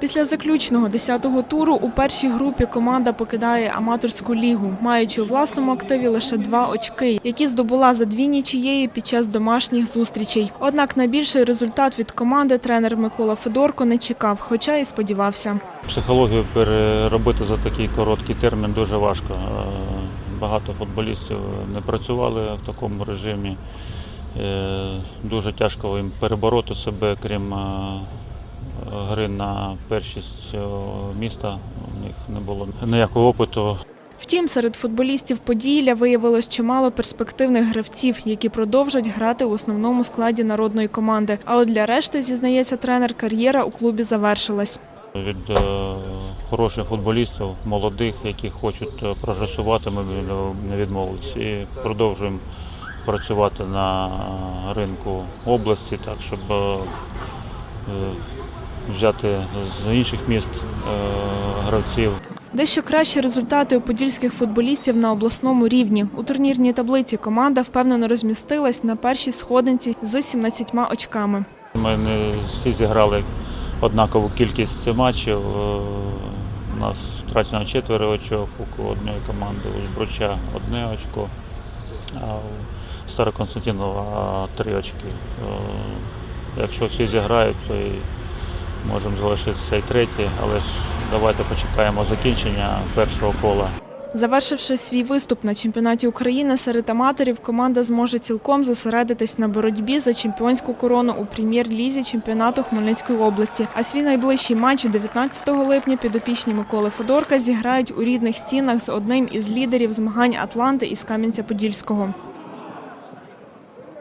Після заключного 10-го туру у першій групі команда покидає аматорську лігу, маючи у власному активі лише два очки, які здобула за дві нічиєї під час домашніх зустрічей. Однак найбільший результат від команди тренер Микола Федорко не чекав, хоча і сподівався. Психологію переробити за такий короткий термін дуже важко. Е, Багато футболістів не працювали в такому режимі. Е, Дуже тяжко їм перебороти себе, крім е, гри на першість міста. У них не було ніякого опиту. Втім, серед футболістів Поділля виявилось чимало перспективних гравців, які продовжать грати у основному складі народної команди. А от для решти, зізнається тренер, кар'єра у клубі завершилась. Від е, хороших футболістів, молодих, які хочуть е, прогресувати, ми не відмовилися. І продовжуємо працювати на ринку області, так, щоб е, взяти з інших міст е, гравців. Дещо кращі результати у подільських футболістів на обласному рівні. У турнірній таблиці команда впевнено розмістилась на першій сходинці з 17 очками. Ми не всі зіграли однакову кількість матчів. Е, У нас втрачено четверо очок, у однієї команди у Збруча одне очко, а у Староконстантинова три очки. Е, Якщо всі зіграють, то і можемо залишитися і третій, але ж давайте почекаємо закінчення першого кола. Завершивши свій виступ на чемпіонаті України серед аматорів, команда зможе цілком зосередитись на боротьбі за чемпіонську корону у прем'єр-лізі чемпіонату Хмельницької області. А свій найближчий матч 19 липня підопічні Миколи Федорка зіграють у рідних стінах з одним із лідерів змагань Атланти із Кам'янця-Подільського.